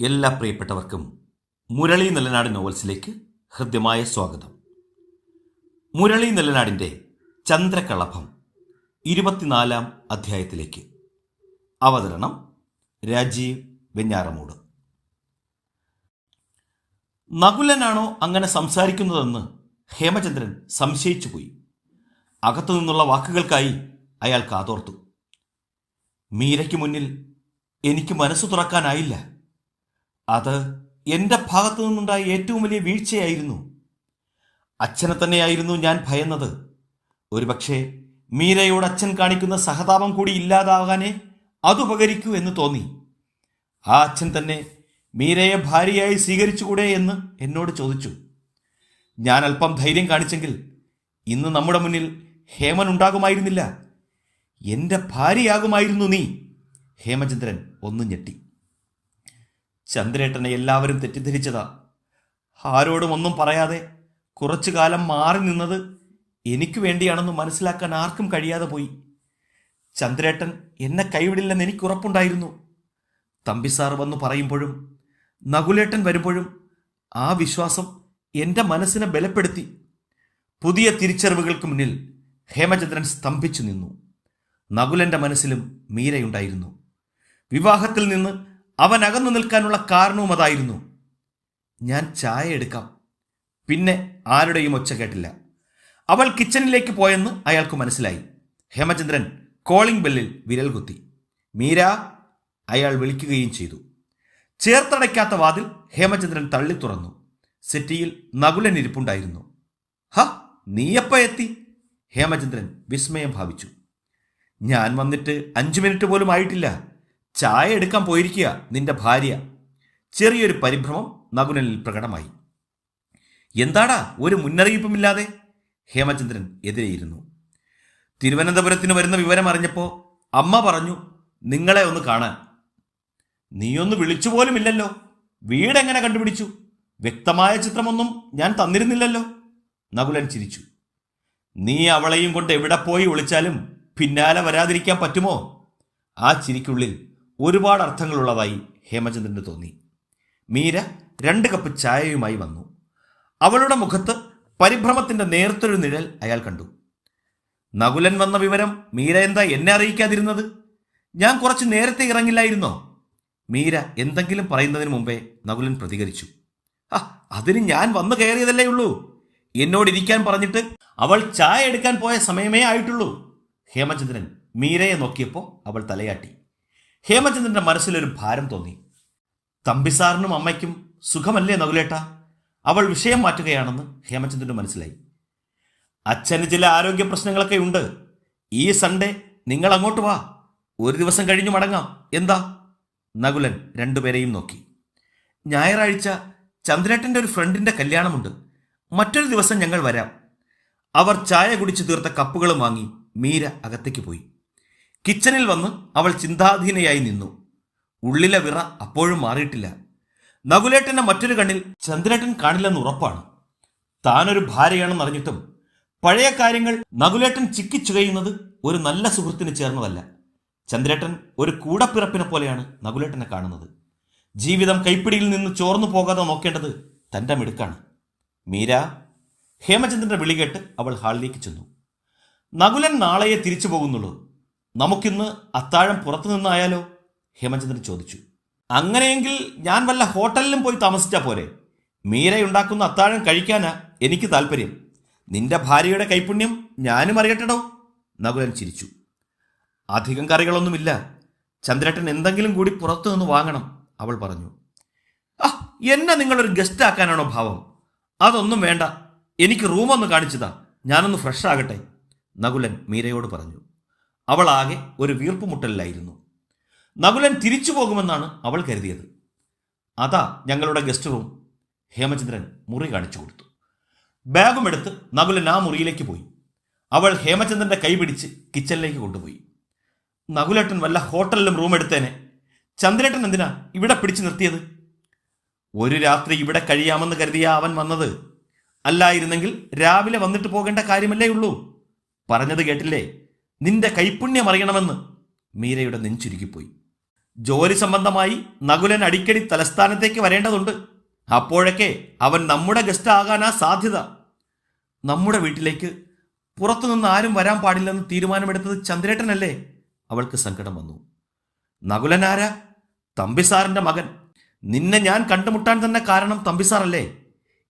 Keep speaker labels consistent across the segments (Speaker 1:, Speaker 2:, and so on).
Speaker 1: എല്ലാ പ്രിയപ്പെട്ടവർക്കും മുരളി നെല്ലനാട് നോവൽസിലേക്ക് ഹൃദ്യമായ സ്വാഗതം. മുരളി നെല്ലനാടിന്റെ ചന്ദ്രകളഭം ഇരുപത്തിനാലാം അധ്യായത്തിലേക്ക്. അവതരണം രാജീവ് വെഞ്ഞാറമൂട്. നകുലനാണോ അങ്ങനെ സംസാരിക്കുന്നതെന്ന് ഹേമചന്ദ്രൻ സംശയിച്ചുപോയി. അകത്തു നിന്നുള്ള വാക്കുകൾക്കായി അയാൾ കാതോർത്തു. മീരയ്ക്ക് മുന്നിൽ എനിക്ക് മനസ്സ് തുറക്കാനായില്ല. അത് എന്റെ ഭാഗത്തു നിന്നുണ്ടായ ഏറ്റവും വലിയ വീഴ്ചയായിരുന്നു. അച്ഛനെ തന്നെയായിരുന്നു ഞാൻ ഭയന്നത്. ഒരുപക്ഷെ മീരയോട് അച്ഛൻ കാണിക്കുന്ന സഹതാപം കൂടി ഇല്ലാതാകാനേ അതുപകരിക്കൂ എന്ന് തോന്നി. ആ അച്ഛൻ തന്നെ മീരയെ ഭാര്യയായി സ്വീകരിച്ചുകൂടെ എന്ന് എന്നോട് ചോദിച്ചു. ഞാൻ അല്പം ധൈര്യം കാണിച്ചെങ്കിൽ ഇന്ന് നമ്മുടെ മുന്നിൽ ഹേമൻ ഉണ്ടാകുമായിരുന്നില്ല. എന്റെ ഭാര്യയാകുമായിരുന്നു നീ. ഹേമചന്ദ്രൻ ഒന്നും ഞെട്ടി. ചന്ദ്രേട്ടനെ എല്ലാവരും തെറ്റിദ്ധരിച്ചതാ. ആരോടും ഒന്നും പറയാതെ കുറച്ചു കാലം മാറി നിന്നത് എനിക്ക് വേണ്ടിയാണെന്ന് മനസ്സിലാക്കാൻ ആർക്കും കഴിയാതെ പോയി. ചന്ദ്രേട്ടൻ എന്നെ കൈവിടില്ലെന്ന് എനിക്ക് ഉറപ്പുണ്ടായിരുന്നു തമ്പിസാർ വന്നു പറയുമ്പോഴും നകുലേട്ടൻ വരുമ്പോഴും ആ വിശ്വാസം എന്റെ മനസ്സിനെ ബലപ്പെടുത്തി. പുതിയ തിരിച്ചറിവുകൾക്ക് മുന്നിൽ ഹേമചന്ദ്രൻ സ്തംഭിച്ചു നിന്നു. നകുലന്റെ മനസ്സിലും മീരയുണ്ടായിരുന്നു. വിവാഹത്തിൽ നിന്ന് അവൻ അകന്നു നിൽക്കാനുള്ള കാരണവും അതായിരുന്നു. ഞാൻ ചായ എടുക്കാം. പിന്നെ ആരുടെയും ഒച്ച കേട്ടില്ല. അവൾ കിച്ചണിലേക്ക് പോയെന്ന് അയാൾക്ക് മനസ്സിലായി. ഹേമചന്ദ്രൻ കോളിംഗ് ബെല്ലിൽ വിരൽ കുത്തി. മീര അയാൾ വിളിക്കുകയും ചെയ്തു. ചേർത്തടയ്ക്കാത്ത വാതിൽ ഹേമചന്ദ്രൻ തള്ളി തുറന്നു. സിറ്റിയിൽ നകുലൻ ഇരിപ്പുണ്ടായിരുന്നു. ഹ നീയപ്പ എത്തി? ഹേമചന്ദ്രൻ വിസ്മയം ഭാവിച്ചു. ഞാൻ വന്നിട്ട് അഞ്ചു മിനിറ്റ് പോലും ആയിട്ടില്ല. ചായ എടുക്കാൻ പോയിരിക്കുക നിന്റെ ഭാര്യ. ചെറിയൊരു പരിഭ്രമം നകുലനിൽ പ്രകടമായി. എന്താടാ ഒരു മുന്നറിയിപ്പുമില്ലാതെ? ഹേമചന്ദ്രൻ എതിരെയിരുന്നു. തിരുവനന്തപുരത്തിന് വരുന്ന വിവരം അറിഞ്ഞപ്പോൾ അമ്മ പറഞ്ഞു നിങ്ങളെ ഒന്ന് കാണാൻ. നീയൊന്ന് വിളിച്ചു പോലുമില്ലല്ലോ. വീടെങ്ങനെ കണ്ടുപിടിച്ചു? വ്യക്തമായ ചിത്രമൊന്നും ഞാൻ തന്നിരുന്നില്ലല്ലോ. നകുലൻ ചിരിച്ചു. നീ അവളെയും കൊണ്ട് എവിടെ പോയി ഒളിച്ചാലും പിന്നാലെ വരാതിരിക്കാൻ പറ്റുമോ? ആ ചിരിക്കുള്ളിൽ ഒരുപാട് അർത്ഥങ്ങളുള്ളതായി ഹേമചന്ദ്രന് തോന്നി. മീര രണ്ട് കപ്പ് ചായയുമായി വന്നു. അവളുടെ മുഖത്ത് പരിഭ്രമത്തിന്റെ നേർത്തൊരു നിഴൽ അയാൾ കണ്ടു. നകുലൻ വന്ന വിവരം മീര എന്താ എന്നെ അറിയിക്കാതിരുന്നത്? ഞാൻ കുറച്ച് നേരത്തെ ഇറങ്ങില്ലായിരുന്നോ? മീര എന്തെങ്കിലും പറയുന്നതിന് മുമ്പേ നകുലൻ പ്രതികരിച്ചു. ആ അതിന് ഞാൻ വന്നു കയറിയതല്ലേ ഉള്ളൂ. എന്നോട് ഇരിക്കാൻ പറഞ്ഞിട്ട് അവൾ ചായ എടുക്കാൻ പോയ സമയമേ ആയിട്ടുള്ളൂ. ഹേമചന്ദ്രൻ മീരയെ നോക്കിയപ്പോൾ അവൾ തലയാട്ടി. ഹേമചന്ദ്രന്റെ മനസ്സിലൊരു ഭാരം തോന്നി. തമ്പിസാറിനും അമ്മയ്ക്കും സുഖമല്ലേ നകുലേട്ട? അവൾ വിഷയം മാറ്റുകയാണെന്ന് ഹേമചന്ദ്രന് മനസ്സിലായി. അച്ഛന് ചില ആരോഗ്യ പ്രശ്നങ്ങളൊക്കെ ഉണ്ട്. ഈ സൺഡേ നിങ്ങൾ അങ്ങോട്ട് വാ. ഒരു ദിവസം കഴിഞ്ഞു മടങ്ങാം. എന്താ? നകുലൻ രണ്ടുപേരെയും നോക്കി. ഞായറാഴ്ച ചന്ദ്രേട്ടന്റെ ഒരു ഫ്രണ്ടിന്റെ കല്യാണമുണ്ട്. മറ്റൊരു ദിവസം ഞങ്ങൾ വരാം. അവർ ചായ കുടിച്ചു തീർത്ത കപ്പുകളും വാങ്ങി മീര അകത്തേക്ക് പോയി. കിച്ചണിൽ വന്ന് അവൾ ചിന്താധീനയായി നിന്നു. ഉള്ളിലെ വിറ അപ്പോഴും മാറിയിട്ടില്ല. നകുലേട്ടന്റെ മറ്റൊരു കണ്ണിൽ ചന്ദ്രേട്ടൻ കാണില്ലെന്ന് ഉറപ്പാണ്. താനൊരു ഭാര്യയാണെന്ന് അറിഞ്ഞിട്ടും പഴയ കാര്യങ്ങൾ നകുലേട്ടൻ ചിക്കിച്ചുകയുന്നത് ഒരു നല്ല സുഹൃത്തിന് ചേർന്നതല്ല. ചന്ദ്രേട്ടൻ ഒരു കൂടപ്പിറപ്പിനെ പോലെയാണ് നകുലേട്ടനെ കാണുന്നത്. ജീവിതം കൈപ്പിടിയിൽ നിന്ന് ചോർന്നു പോകാതെ നോക്കേണ്ടത് തന്റെ മിടുക്കാണ്. മീര ഹേമചന്ദ്രന്റെ വിളികേട്ട് അവൾ ഹാളിലേക്ക് ചെന്നു. നകുലൻ നാളെയെ തിരിച്ചു പോകുന്നുള്ളൂ. നമുക്കിന്ന് അത്താഴം പുറത്തു നിന്നായാലോ? ഹേമചന്ദ്രൻ ചോദിച്ചു. അങ്ങനെയെങ്കിൽ ഞാൻ വല്ല ഹോട്ടലിലും പോയി താമസിച്ചാൽ പോരെ? മീരയുണ്ടാക്കുന്ന അത്താഴം കഴിക്കാനാ എനിക്ക് താല്പര്യം നിന്റെ ഭാര്യയുടെ കൈപുണ്യം ഞാനും അറിയട്ടടോ? നകുലൻ ചിരിച്ചു. അധികം കറികളൊന്നുമില്ല. ചന്ദ്രേട്ടൻ എന്തെങ്കിലും കൂടി പുറത്തു നിന്ന് വാങ്ങണം അവൾ പറഞ്ഞു. ആ എന്നെ നിങ്ങളൊരു ഗസ്റ്റ് ആക്കാനാണോ ഭാവം? അതൊന്നും വേണ്ട. എനിക്ക് റൂമൊന്ന് കാണിച്ചതാ. ഞാനൊന്ന് ഫ്രഷ് ആകട്ടെ. നകുലൻ മീരയോട് പറഞ്ഞു. അവൾ ആകെ ഒരു വീർപ്പുമുട്ടലിലായിരുന്നു. നകുലൻ തിരിച്ചു പോകുമെന്നാണ് അവൾ കരുതിയത്. അതാ ഞങ്ങളുടെ ഗസ്റ്റ് റൂം ഹേമചന്ദ്രൻ മുറി കാണിച്ചു കൊടുത്തു. ബാഗും എടുത്ത് നകുലൻ ആ മുറിയിലേക്ക് പോയി. അവൾ ഹേമചന്ദ്രന്റെ കൈ പിടിച്ച് കിച്ചണിലേക്ക് കൊണ്ടുപോയി. നകുലേട്ടൻ വല്ല ഹോട്ടലിലും റൂം എടുത്തേനെ. ചന്ദ്രേട്ടൻ എന്തിനാ ഇവിടെ പിടിച്ചു നിർത്തിയത്? ഒരു രാത്രി ഇവിടെ കഴിയാമെന്ന് കരുതിയ അവൻ വന്നത്. അല്ലായിരുന്നെങ്കിൽ രാവിലെ വന്നിട്ട് പോകേണ്ട കാര്യമല്ലേ ഉള്ളൂ. പറഞ്ഞത് കേട്ടില്ലേ? നിന്റെ കൈപ്പുണ്യം അറിയണമെന്ന് മീരയുടെ നെഞ്ചുരുക്കിപ്പോയി ജോലി സംബന്ധമായി നകുലൻ അടിക്കടി തലസ്ഥാനത്തേക്ക് വരേണ്ടതുണ്ട്. അപ്പോഴൊക്കെ അവൻ നമ്മുടെ ഗസ്റ്റ് ആകാനാ സാധ്യത. നമ്മുടെ വീട്ടിലേക്ക് പുറത്തുനിന്ന് ആരും വരാൻ പാടില്ലെന്ന് തീരുമാനമെടുത്തത് ചന്ദ്രേട്ടനല്ലേ? അവൾക്ക് സങ്കടം വന്നു. നകുലനാരാ തമ്പിസാറിന്റെ മകൻ. നിന്നെ ഞാൻ കണ്ടുമുട്ടാൻ തന്നെ കാരണം തമ്പിസാറല്ലേ?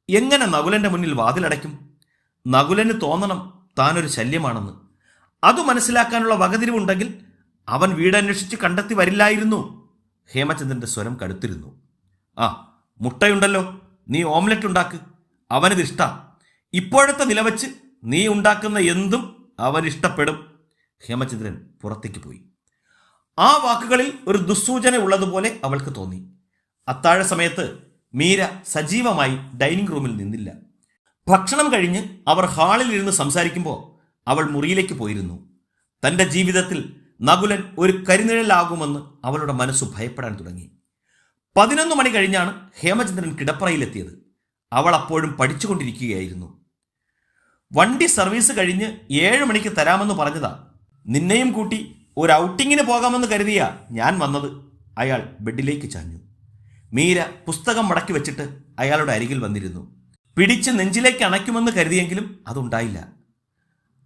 Speaker 1: എങ്ങനെ നകുലന്റെ മുന്നിൽ വാതിലടയ്ക്കും? നകുലന് തോന്നണം താനൊരു ശല്യമാണെന്ന്. അത് മനസ്സിലാക്കാനുള്ള വകതിരിവുണ്ടെങ്കിൽ അവൻ വീടന്വേഷിച്ച് കണ്ടെത്തി വരില്ലായിരുന്നു. ഹേമചന്ദ്രന്റെ സ്വരം കടുത്തിരുന്നു. ആ മുട്ടയുണ്ടല്ലോ. നീ ഓംലെറ്റ് ഉണ്ടാക്ക്. അവനിത് ഇഷ്ട. ഇപ്പോഴത്തെ നിലവച്ച് നീ ഉണ്ടാക്കുന്ന എന്തും അവൻ ഇഷ്ടപ്പെടും. ഹേമചന്ദ്രൻ പുറത്തേക്ക് പോയി. ആ വാക്കുകളിൽ ഒരു ദുസ്സൂചന ഉള്ളതുപോലെ അവൾക്ക് തോന്നി. അത്താഴ സമയത്ത് മീര സജീവമായി ഡൈനിങ് റൂമിൽ നിന്നില്ല. ഭക്ഷണം കഴിഞ്ഞ് അവർ ഹാളിൽ ഇരുന്ന് സംസാരിക്കുമ്പോൾ അവൾ മുറിയിലേക്ക് പോയിരുന്നു. തന്റെ ജീവിതത്തിൽ നകുലൻ ഒരു കരിനിഴലാകുമെന്ന് അവളുടെ മനസ്സ് ഭയപ്പെടാൻ തുടങ്ങി. പതിനൊന്ന് മണി കഴിഞ്ഞാണ് ഹേമചന്ദ്രൻ കിടപ്പറയിലെത്തിയത്. അവൾ അപ്പോഴും പഠിച്ചുകൊണ്ടിരിക്കുകയായിരുന്നു. വണ്ടി സർവീസ് കഴിഞ്ഞ് ഏഴ് മണിക്ക് തരാമെന്ന് പറഞ്ഞതാ. നിന്നെയും കൂട്ടി ഒരു ഔട്ടിങ്ങിന് പോകാമെന്ന് കരുതിയ ഞാൻ വന്നത്. അയാൾ ബെഡിലേക്ക് ചാഞ്ഞു. മീര പുസ്തകം മടക്കി വെച്ചിട്ട് അയാളുടെ അരികിൽ വന്നിരുന്നു. പിടിച്ച് നെഞ്ചിലേക്ക് അണയ്ക്കുമെന്ന് കരുതിയെങ്കിലും അതുണ്ടായില്ല.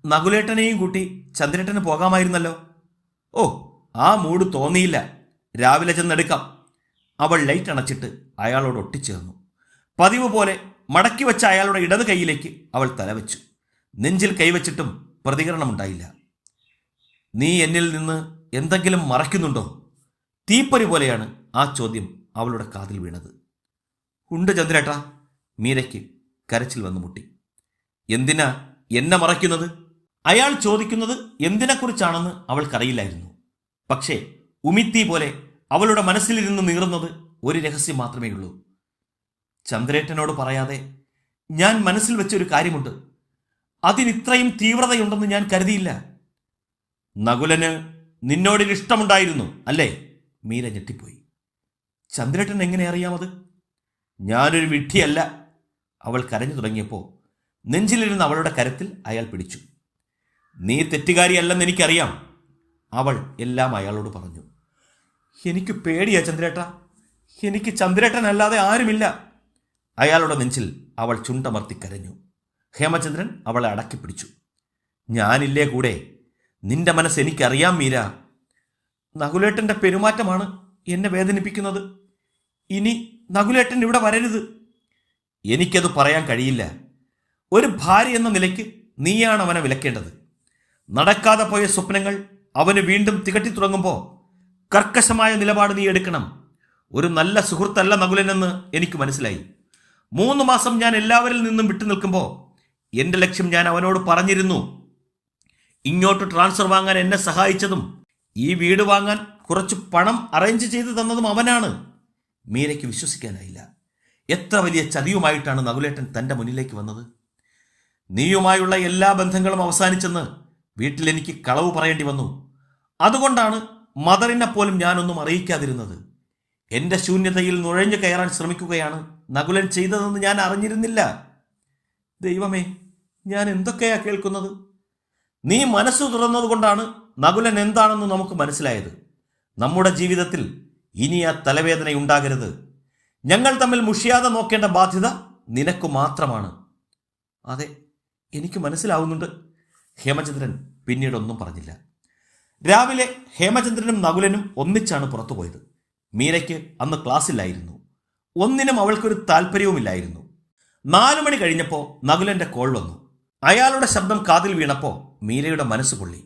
Speaker 1: നകുലേട്ടനെയും കൂട്ടി ചന്ദ്രേട്ടന് പോകാമായിരുന്നല്ലോ. ഓ ആ മൂഡ് തോന്നിയില്ല. രാവിലെ ചെന്നെടുക്കാം. അവൾ ലൈറ്റ് അണച്ചിട്ട് അയാളോട് ഒട്ടിച്ചേർന്നു. പതിവ് പോലെ മടക്കി വെച്ച അയാളുടെ ഇടത് കൈയിലേക്ക് അവൾ തലവെച്ചു. നെഞ്ചിൽ കൈവച്ചിട്ടും പ്രതികരണമുണ്ടായില്ല. നീ എന്നിൽ നിന്ന് എന്തെങ്കിലും മറയ്ക്കുന്നുണ്ടോ? തീപ്പൊരി പോലെയാണ് ആ ചോദ്യം അവളുടെ കാതിൽ വീണത്. ഉണ്ട് ചന്ദ്രേട്ടാ. മീരയ്ക്ക് കരച്ചിൽ വന്നു മുട്ടി എന്തിനാ എന്നെ മറയ്ക്കുന്നത്? അയാൾ ചോദിക്കുന്നത് എന്തിനെക്കുറിച്ചാണെന്ന് അവൾക്കറിയില്ലായിരുന്നു. പക്ഷേ ഉമിത്തി പോലെ അവളുടെ മനസ്സിലിരുന്ന് നീറുന്നത് ഒരു രഹസ്യം മാത്രമേ ഉള്ളൂ ചന്ദ്രേട്ടനോട് പറയാതെ ഞാൻ മനസ്സിൽ വെച്ചൊരു കാര്യമുണ്ട്. അതിനിത്രയും തീവ്രതയുണ്ടെന്ന് ഞാൻ കരുതിയില്ല. നകുലന് നിന്നോടിൽ ഇഷ്ടമുണ്ടായിരുന്നു അല്ലേ? മീര ഞെട്ടിപ്പോയി. ചന്ദ്രേട്ടൻ എങ്ങനെ അറിയാമത്? ഞാനൊരു വിഡ്ഢിയല്ല. അവൾ കരഞ്ഞു തുടങ്ങിയപ്പോൾ നെഞ്ചിലിരുന്ന അവളുടെ കരത്തിൽ അയാൾ പിടിച്ചു. നീ തെറ്റുകാരിയല്ലെന്ന് എനിക്കറിയാം. അവൾ എല്ലാം അയാളോട് പറഞ്ഞു. എനിക്ക് പേടിയാ ചന്ദ്രേട്ട. എനിക്ക് ചന്ദ്രേട്ടനല്ലാതെ ആരുമില്ല. അയാളുടെ നെഞ്ചിൽ അവൾ ചുണ്ടമർത്തി കരഞ്ഞു. ഹേമചന്ദ്രൻ അവളെ അടക്കി പിടിച്ചു. ഞാനില്ലേ കൂടെ? നിന്റെ മനസ്സ് എനിക്കറിയാം മീര. നകുലേട്ടന്റെ പെരുമാറ്റമാണ് എന്നെ വേദനിപ്പിക്കുന്നത്. ഇനി നകുലേട്ടൻ ഇവിടെ വരരുത്. എനിക്കത് പറയാൻ കഴിയില്ല. ഒരു ഭാര്യ എന്ന നിലയ്ക്ക് നീയാണ് അവനെ വിലക്കേണ്ടത്. നടക്കാതെ പോയ സ്വപ്നങ്ങൾ അവന് വീണ്ടും തികട്ടി തുടങ്ങുമ്പോൾ കർക്കശമായ നിലപാട് നീ എടുക്കണം. ഒരു നല്ല സുഹൃത്തല്ല നകുലനെന്ന് എനിക്ക് മനസ്സിലായി. മൂന്ന് മാസം ഞാൻ എല്ലാവരിൽ നിന്നും വിട്ടു നിൽക്കുമ്പോൾ എന്റെ ലക്ഷ്യം ഞാൻ അവനോട് പറഞ്ഞിരുന്നു. ഇങ്ങോട്ട് ട്രാൻസ്ഫർ വാങ്ങാൻ എന്നെ സഹായിച്ചതും ഈ വീട് വാങ്ങാൻ കുറച്ച് പണം അറേഞ്ച് ചെയ്ത് തന്നതും അവനാണ്. മീരയ്ക്ക് വിശ്വസിക്കാനായില്ല. എത്ര വലിയ ചതിയുമായിട്ടാണ് നകുലേട്ടൻ തന്റെ മുന്നിലേക്ക് വന്നത്? നീയുമായുള്ള എല്ലാ ബന്ധങ്ങളും അവസാനിച്ചെന്ന് വീട്ടിൽ എനിക്ക് കളവ് പറയേണ്ടി വന്നു. അതുകൊണ്ടാണ് മദറിനെ പോലും ഞാനൊന്നും അറിയിക്കാതിരുന്നത്. എന്റെ ശൂന്യതയിൽ നുഴഞ്ഞു കയറാൻ ശ്രമിക്കുകയാണ് നകുലൻ ചെയ്തതെന്ന് ഞാൻ അറിഞ്ഞിരുന്നില്ല. ദൈവമേ ഞാൻ എന്തൊക്കെയാ കേൾക്കുന്നത്? നീ മനസ്സ് തുറന്നതുകൊണ്ടാണ് നകുലൻ എന്താണെന്ന് നമുക്ക് മനസ്സിലായത്. നമ്മുടെ ജീവിതത്തിൽ ഇനി ആ തലവേദന ഉണ്ടാകരുത്. ഞങ്ങൾ തമ്മിൽ മുഷിയാതെ നോക്കേണ്ട ബാധ്യത നിനക്ക് മാത്രമാണ്. അതെ എനിക്ക് മനസ്സിലാവുന്നുണ്ട്. ഹേമചന്ദ്രൻ പിന്നീടൊന്നും പറഞ്ഞില്ല. രാവിലെ ഹേമചന്ദ്രനും നകുലനും ഒന്നിച്ചാണ് പുറത്തുപോയത്. മീരയ്ക്ക് അന്ന് ക്ലാസ്സില്ലായിരുന്നു. ഒന്നിനും അവൾക്കൊരു താല്പര്യവുമില്ലായിരുന്നു നാലു മണി കഴിഞ്ഞപ്പോൾ നകുലന്റെ കോൾ വന്നു. അയാളുടെ ശബ്ദം കാതിൽ വീണപ്പോൾ മീരയുടെ മനസ്സ് പൊള്ളി.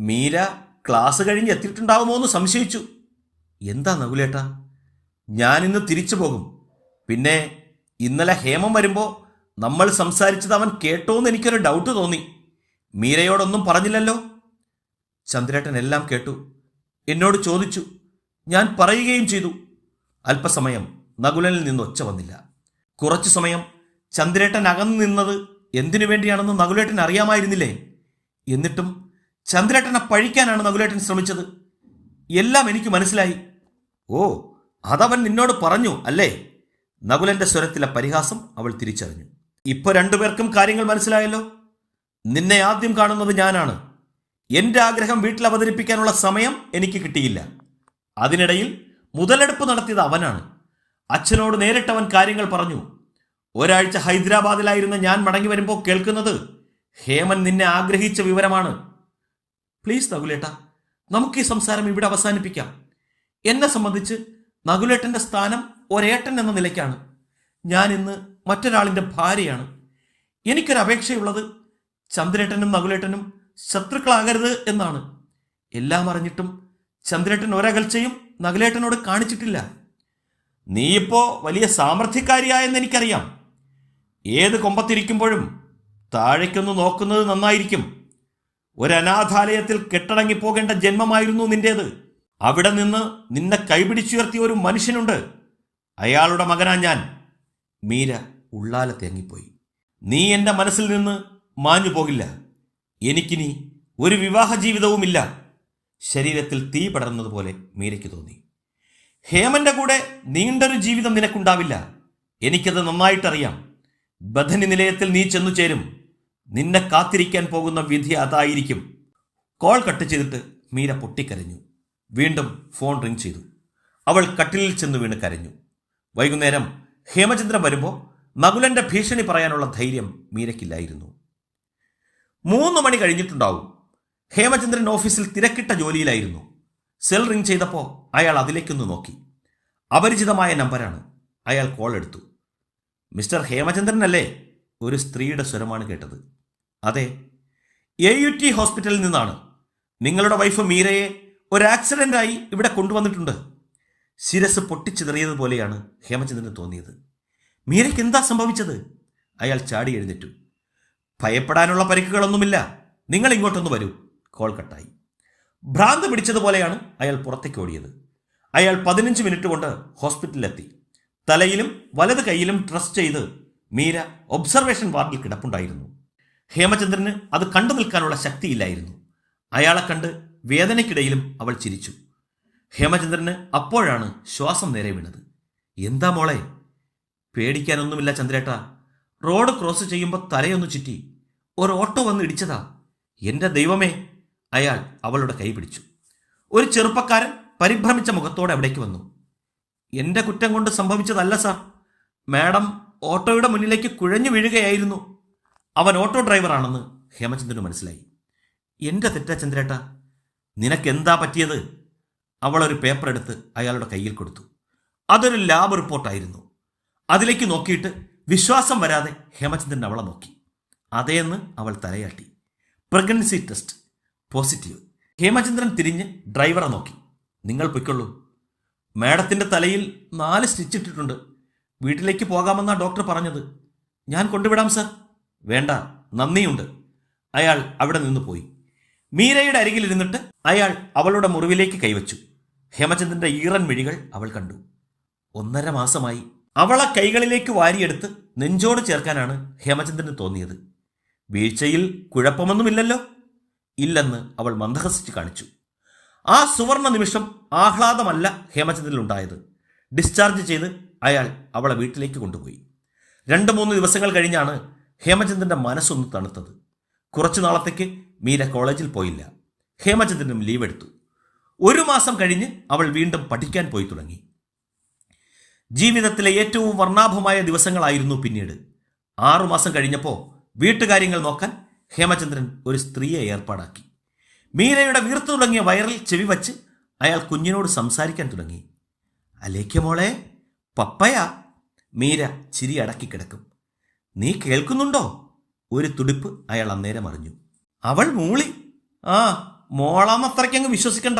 Speaker 1: മീര ക്ലാസ് കഴിഞ്ഞ് എത്തിയിട്ടുണ്ടാവുമോ എന്ന് സംശയിച്ചു. എന്താ നകുലേട്ടാ? ഞാനിന്ന് തിരിച്ചു പോകും. പിന്നെ ഇന്നലെ ഹേമം വരുമ്പോൾ നമ്മൾ സംസാരിച്ചത് അവൻ കേട്ടോ എന്ന് എനിക്കൊരു ഡൗട്ട് തോന്നി. മീരയോടൊന്നും പറഞ്ഞില്ലല്ലോ? ചന്ദ്രേട്ടൻ എല്ലാം കേട്ടു. എന്നോട് ചോദിച്ചു ഞാൻ പറയുകയും ചെയ്തു. അല്പസമയം നകുലനിൽ നിന്ന് ഒച്ച വന്നില്ല. കുറച്ചു സമയം ചന്ദ്രേട്ടൻ അകന്നു നിന്നത് എന്തിനു വേണ്ടിയാണെന്ന് നകുലേട്ടൻ അറിയാമായിരുന്നില്ലേ? എന്നിട്ടും ചന്ദ്രേട്ടനെ പഴിക്കാനാണ് നകുലേട്ടൻ ശ്രമിച്ചത്. എല്ലാം എനിക്ക് മനസ്സിലായി. ഓ അതവൻ നിന്നോട് പറഞ്ഞു അല്ലേ? നകുലന്റെ സ്വരത്തിലെ പരിഹാസം അവൾ തിരിച്ചറിഞ്ഞു. ഇപ്പൊ രണ്ടുപേർക്കും കാര്യങ്ങൾ മനസ്സിലായല്ലോ. നിന്നെ ആദ്യം കാണുന്നത് ഞാനാണ്. എന്റെ ആഗ്രഹം വീട്ടിൽ അവതരിപ്പിക്കാനുള്ള സമയം എനിക്ക് കിട്ടിയില്ല. അതിനിടയിൽ മുതലെടുപ്പ് നടത്തിയത് അവനാണ്. അച്ഛനോട് നേരിട്ടവൻ കാര്യങ്ങൾ പറഞ്ഞു. ഒരാഴ്ച ഹൈദരാബാദിലായിരുന്ന ഞാൻ മടങ്ങി വരുമ്പോൾ കേൾക്കുന്നത് ഹേമൻ നിന്നെ ആഗ്രഹിച്ച വിവരമാണ്. പ്ലീസ് നകുലേട്ട നമുക്ക് ഈ സംസാരം ഇവിടെ അവസാനിപ്പിക്കാം. എന്നെ സംബന്ധിച്ച് നകുലേട്ടന്റെ സ്ഥാനം ഒരേട്ടൻ എന്ന നിലയ്ക്കാണ്. ഞാൻ ഇന്ന് മറ്റൊരാളിന്റെ ഭാര്യയാണ്. എനിക്കൊരു അപേക്ഷയുള്ളത് ചന്ദ്രേട്ടനും നകുലേട്ടനും ശത്രുക്കളാകരുത് എന്നാണ്. എല്ലാം അറിഞ്ഞിട്ടും ചന്ദ്രേട്ടൻ ഒരകൽച്ചയും നകുലേട്ടനോട് കാണിച്ചിട്ടില്ല. നീയിപ്പോ വലിയ സാമർഥ്യക്കാരിയായെന്ന് എനിക്കറിയാം ഏത് കൊമ്പത്തിരിക്കുമ്പോഴും താഴേക്കൊന്ന് നോക്കുന്നത് നന്നായിരിക്കും. ഒരനാഥാലയത്തിൽ അനാഥാലയത്തിൽ കെട്ടടങ്ങി പോകേണ്ട ജന്മമായിരുന്നു നിന്റേത്. അവിടെ നിന്ന് നിന്നെ കൈപിടിച്ചുയർത്തിയ ഒരു മനുഷ്യനുണ്ട്. അയാളുടെ മകനാ ഞാൻ. മീര ഉള്ളാല തേങ്ങിപ്പോയി. നീ എന്റെ മനസ്സിൽ നിന്ന് മാഞ്ഞു പോകില്ല. എനിക്കിനി ഒരു വിവാഹ ജീവിതവുമില്ല. ശരീരത്തിൽ തീ പടർന്നതുപോലെ മീരയ്ക്ക് തോന്നി. ഹേമന്റെ കൂടെ നീണ്ടൊരു ജീവിതം നിനക്കുണ്ടാവില്ല. എനിക്കത് നന്നായിട്ടറിയാം. ബഥനി നിലയത്തിൽ നീ ചെന്നു ചേരും. നിന്നെ കാത്തിരിക്കാൻ പോകുന്ന വിധി അതായിരിക്കും. കോൾ കട്ട് ചെയ്തിട്ട് മീര പൊട്ടിക്കരഞ്ഞു. വീണ്ടും ഫോൺ റിംഗ് ചെയ്തു. അവൾ കട്ടിലിൽ ചെന്ന് വീണ് കരഞ്ഞു. വൈകുന്നേരം ഹേമചന്ദ്രൻ വരുമ്പോൾ നകുലന്റെ ഭീഷണി പറയാനുള്ള ധൈര്യം മീരയ്ക്കില്ലായിരുന്നു. മൂന്ന് മണി കഴിഞ്ഞിട്ടുണ്ടാവും. ഹേമചന്ദ്രൻ ഓഫീസിൽ തിരക്കിട്ട ജോലിയിലായിരുന്നു. സെൽ റിംഗ് ചെയ്തപ്പോൾ അയാൾ അതിലേക്കൊന്ന് നോക്കി. അപരിചിതമായ നമ്പരാണ്. അയാൾ കോൾ എടുത്തു. മിസ്റ്റർ ഹേമചന്ദ്രൻ അല്ലേ ഒരു സ്ത്രീയുടെ സ്വരമാണ് കേട്ടത്. അതെ എ യു ടി ഹോസ്പിറ്റലിൽ നിന്നാണ്. നിങ്ങളുടെ വൈഫ് മീരയെ ഒരു ആക്സിഡന്റായി ഇവിടെ കൊണ്ടുവന്നിട്ടുണ്ട്. ശിരസ് പൊട്ടിച്ചിതറിയതുപോലെയാണ് ഹേമചന്ദ്രന് തോന്നിയത്. മീരയ്ക്ക് എന്താ സംഭവിച്ചത്? അയാൾ ചാടി എഴുന്നേറ്റു. ഭയപ്പെടാനുള്ള പരിക്കുകളൊന്നുമില്ല. നിങ്ങൾ ഇങ്ങോട്ടൊന്ന് വരൂ. കോൾ കട്ടായി. ഭ്രാന്ത് പിടിച്ചതുപോലെയാണ് അയാൾ പുറത്തേക്ക് ഓടിയത്. അയാൾ പതിനഞ്ച് മിനിറ്റ് കൊണ്ട് ഹോസ്പിറ്റലിലെത്തി. തലയിലും വലത് കൈയിലും ട്രസ്റ്റ് ചെയ്ത് മീര ഒബ്സർവേഷൻ വാർഡിൽ കിടപ്പുണ്ടായിരുന്നു. ഹേമചന്ദ്രന് അത് കണ്ടു നിൽക്കാനുള്ള ശക്തിയില്ലായിരുന്നു. അയാളെ കണ്ട് വേദനയ്ക്കിടയിലും അവൾ ചിരിച്ചു. ഹേമചന്ദ്രന് അപ്പോഴാണ് ശ്വാസം നേരെ വീണത്. എന്താ മോളെ? പേടിക്കാനൊന്നുമില്ല ചന്ദ്രേട്ട. റോഡ് ക്രോസ് ചെയ്യുമ്പോൾ തലയൊന്നു ചുറ്റി ഒരു ഓട്ടോ വന്ന് ഇടിച്ചതാ. എന്റെ ദൈവമേ അയാൾ അവളുടെ കൈ പിടിച്ചു. ഒരു ചെറുപ്പക്കാരൻ പരിഭ്രമിച്ച മുഖത്തോടെ അവിടേക്ക് വന്നു. എന്റെ കുറ്റം കൊണ്ട് സംഭവിച്ചതല്ല സാർ. മാഡം ഓട്ടോയുടെ മുന്നിലേക്ക് കുഴഞ്ഞു വീഴുകയായിരുന്നു. അവൻ ഓട്ടോ ഡ്രൈവറാണെന്ന് ഹേമചന്ദ്രന് മനസ്സിലായി. എന്റെ തെറ്റാ ചന്ദ്രേട്ട. നിനക്കെന്താ പറ്റിയത്? അവൾ ഒരു പേപ്പർ എടുത്ത് അയാളുടെ കയ്യിൽ കൊടുത്തു. അതൊരു ലാബ് റിപ്പോർട്ടായിരുന്നു. അതിലേക്ക് നോക്കിയിട്ട് വിശ്വാസം വരാതെ ഹേമചന്ദ്രൻ അവളെ നോക്കി. അതേന്ന് അവൾ തലയാട്ടി. Pregnancy test. പോസിറ്റീവ്. ഹേമചന്ദ്രൻ തിരിഞ്ഞ് ഡ്രൈവറെ നോക്കി. നിങ്ങൾ പൊയ്ക്കൊള്ളൂ. മാഡത്തിന്റെ തലയിൽ നാല് സ്റ്റിച്ച് ഇട്ടിട്ടുണ്ട്. വീട്ടിലേക്ക് പോകാമെന്നാണ് ഡോക്ടർ പറഞ്ഞത്. ഞാൻ കൊണ്ടുവിടാം സർ. വേണ്ട നന്ദിയുണ്ട്. അയാൾ അവിടെ നിന്ന് പോയി. മീരയുടെ അരികിലിരുന്നിട്ട് അയാൾ അവളുടെ മുറിവിലേക്ക് കൈവച്ചു. ഹേമചന്ദ്രന്റെ ഈറൻ മിഴികൾ അവൾ കണ്ടു. ഒന്നര മാസമായി അവളെ കൈകളിലേക്ക് വാരിയെടുത്ത് നെഞ്ചോട് ചേർക്കാനാണ് ഹേമചന്ദ്രന് തോന്നിയത്. വീഴ്ചയിൽ കുഴപ്പമൊന്നുമില്ലല്ലോ? ഇല്ലെന്ന് അവൾ മന്ദഹസിച്ച് കാണിച്ചു. ആ സുവർണ നിമിഷം ആഹ്ലാദമല്ല ഹേമചന്ദ്രനിലുണ്ടായത് ഡിസ്ചാർജ് ചെയ്ത് അയാൾ അവളെ വീട്ടിലേക്ക് കൊണ്ടുപോയി. രണ്ട് മൂന്ന് ദിവസങ്ങൾ കഴിഞ്ഞാണ് ഹേമചന്ദ്രന്റെ മനസ്സൊന്ന് തണുത്തത്. കുറച്ചു നാളത്തേക്ക് മീര കോളേജിൽ പോയില്ല. ഹേമചന്ദ്രനും ലീവ് എടുത്തു ഒരു മാസം കഴിഞ്ഞ് അവൾ വീണ്ടും പഠിക്കാൻ പോയി തുടങ്ങി. ജീവിതത്തിലെ ഏറ്റവും വർണാഭമായ ദിവസങ്ങളായിരുന്നു പിന്നീട്. ആറുമാസം കഴിഞ്ഞപ്പോൾ വീട്ടുകാര്യങ്ങൾ നോക്കാൻ ഹേമചന്ദ്രൻ ഒരു സ്ത്രീയെ ഏർപ്പാടാക്കി. മീരയുടെ വീർത്തു തുടങ്ങിയ വയറിൽ ചെവി വച്ച് അയാൾ കുഞ്ഞിനോട് സംസാരിക്കാൻ തുടങ്ങി. അലേക്ക മോളെ പപ്പയാ. മീര ചിരി അടക്കി കിടക്കും. നീ കേൾക്കുന്നുണ്ടോ? ഒരു തുടിപ്പ് അയാൾ അന്നേരം അറിഞ്ഞു. അവൾ മൂളി. ആ മോളാന്നത്രയ്ക്കങ്ങ് വിശ്വസിക്കണ്ട.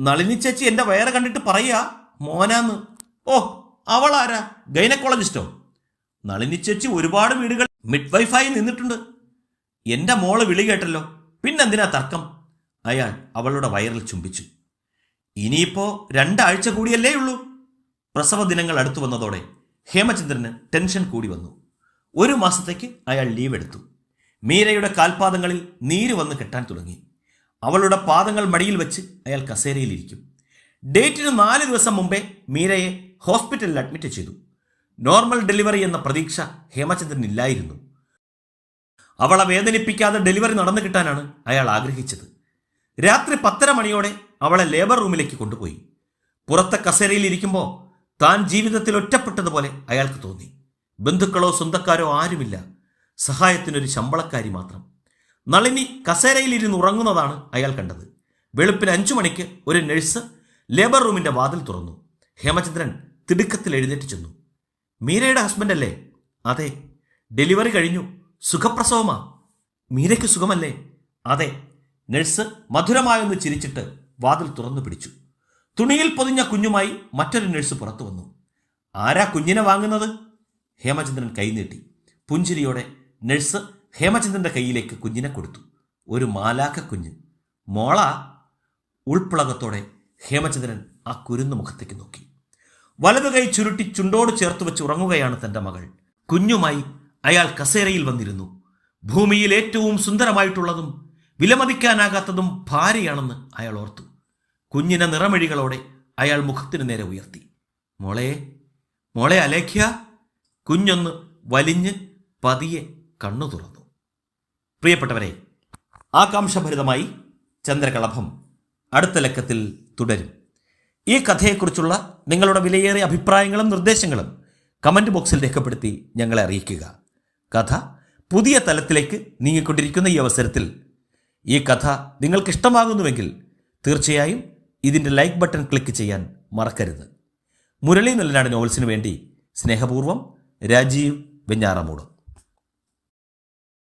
Speaker 1: നളിനി ചേച്ചി എന്റെ വയറ് കണ്ടിട്ട് പറയാ മോനാന്ന്. ഓ അവളാരാ? ഗൈനക്കോളജിസ്റ്റോ? നളിനി ചേച്ചി ഒരുപാട് വീടുകൾ മിഡ് വൈഫായി നിന്നിട്ടുണ്ട്. എന്റെ മോൾ വിളി കേട്ടല്ലോ. പിന്നെന്തിനാ തർക്കം? അയാൾ അവളുടെ വയറിൽ ചുംബിച്ചു. ഇനിയിപ്പോ രണ്ടാഴ്ച കൂടിയല്ലേ ഉള്ളൂ. പ്രസവ ദിനങ്ങൾ അടുത്തു വന്നതോടെ ഹേമചന്ദ്രന് ടെൻഷൻ കൂടി വന്നു. ഒരു മാസത്തേക്ക് അയാൾ ലീവ് എടുത്തു. മീരയുടെ കാൽപാദങ്ങളിൽ നീര് വന്ന് കെട്ടാൻ തുടങ്ങി. അവളുടെ പാദങ്ങൾ മടിയിൽ വെച്ച് അയാൾ കസേരയിലിരിക്കും ഡേറ്റിന് നാല് ദിവസം മുമ്പേ മീരയെ ഹോസ്പിറ്റലിൽ അഡ്മിറ്റ് ചെയ്തു. നോർമൽ ഡെലിവറി എന്ന പ്രതീക്ഷ ഹേമചന്ദ്രൻ ഇല്ലായിരുന്നു. അവളെ വേദനിപ്പിക്കാതെ ഡെലിവറി നടന്നു കിട്ടാനാണ് അയാൾ ആഗ്രഹിച്ചത്. രാത്രി പത്തര മണിയോടെ അവളെ ലേബർ റൂമിലേക്ക് കൊണ്ടുപോയി. പുറത്തെ കസേരയിൽ ഇരിക്കുമ്പോൾ താൻ ജീവിതത്തിൽ ഒറ്റപ്പെട്ടതുപോലെ അയാൾക്ക് തോന്നി. ബന്ധുക്കളോ സ്വന്തക്കാരോ ആരുമില്ല. സഹായത്തിനൊരു ശമ്പളക്കാരി മാത്രം. നളിനി കസേരയിൽ ഇരുന്ന് ഉറങ്ങുന്നതാണ് അയാൾ കണ്ടത്. വെളുപ്പിന് അഞ്ചു മണിക്ക് ഒരു നഴ്സ് ലേബർ റൂമിന്റെ വാതിൽ തുറന്നു. ഹേമചന്ദ്രൻ തിടുക്കത്തിൽ എഴുന്നേറ്റ് ചെന്നു. മീരയുടെ ഹസ്ബൻഡ് അല്ലേ? അതെ. ഡെലിവറി കഴിഞ്ഞു. സുഖപ്രസവമാ. മീരയ്ക്ക് സുഖമല്ലേ? അതെ. നഴ്സ് മധുരമായൊന്ന് ചിരിച്ചിട്ട് വാതിൽ തുറന്നു പിടിച്ചു. തുണിയിൽ പൊതിഞ്ഞ കുഞ്ഞുമായി മറ്റൊരു നഴ്സ് പുറത്തു വന്നു. ആരാ കുഞ്ഞിനെ വാങ്ങുന്നത്? ഹേമചന്ദ്രൻ കൈനീട്ടി പുഞ്ചിരിയോടെ നഴ്സ് ഹേമചന്ദ്രന്റെ കയ്യിലേക്ക് കുഞ്ഞിനെ കൊടുത്തു. ഒരു മാലാക്ക കുഞ്ഞ്. മോള. ഉൾപ്പളകത്തോടെ ഹേമചന്ദ്രൻ ആ കുരുന്നു മുഖത്തേക്ക് നോക്കി. വലതു കൈ ചുരുട്ടി ചുണ്ടോട് ചേർത്ത് വെച്ച് ഉറങ്ങുകയാണ് തന്റെ മകൾ. കുഞ്ഞുമായി അയാൾ കസേരയിൽ വന്നിരുന്നു. ഭൂമിയിൽ ഏറ്റവും സുന്ദരമായിട്ടുള്ളതും വിലമതിക്കാനാകാത്തതും ഭാര്യയാണെന്ന് അയാൾ ഓർത്തു. കുഞ്ഞിനെ നിറമിഴികളോടെ അയാൾ മുഖത്തിന് നേരെ ഉയർത്തി. മോളെ മോളെ അലേഖ്യ കുഞ്ഞൊന്ന് വലിഞ്ഞ് പതിയെ കണ്ണു തുറന്നു. പ്രിയപ്പെട്ടവരെ ആകാംക്ഷഭരിതമായി ചന്ദ്രകളഭം അടുത്ത ലക്കത്തിൽ തുടരും. ഈ കഥയെക്കുറിച്ചുള്ള നിങ്ങളുടെ വിലയേറിയ അഭിപ്രായങ്ങളും നിർദ്ദേശങ്ങളും കമന്റ് ബോക്സിൽ രേഖപ്പെടുത്തി ഞങ്ങളെ അറിയിക്കുക. കഥ പുതിയ തലത്തിലേക്ക് നീങ്ങിക്കൊണ്ടിരിക്കുന്ന ഈ അവസരത്തിൽ ഈ കഥ നിങ്ങൾക്ക് ഇഷ്ടമാകുന്നുവെങ്കിൽ തീർച്ചയായും ഇതിന്റെ ലൈക്ക് ബട്ടൺ ക്ലിക്ക് ചെയ്യാൻ മറക്കരുത്. മുരളി നെല്ലാട് നോവൽസിനു വേണ്ടി സ്നേഹപൂർവം രാജീവ് വെഞ്ഞാറമൂട്.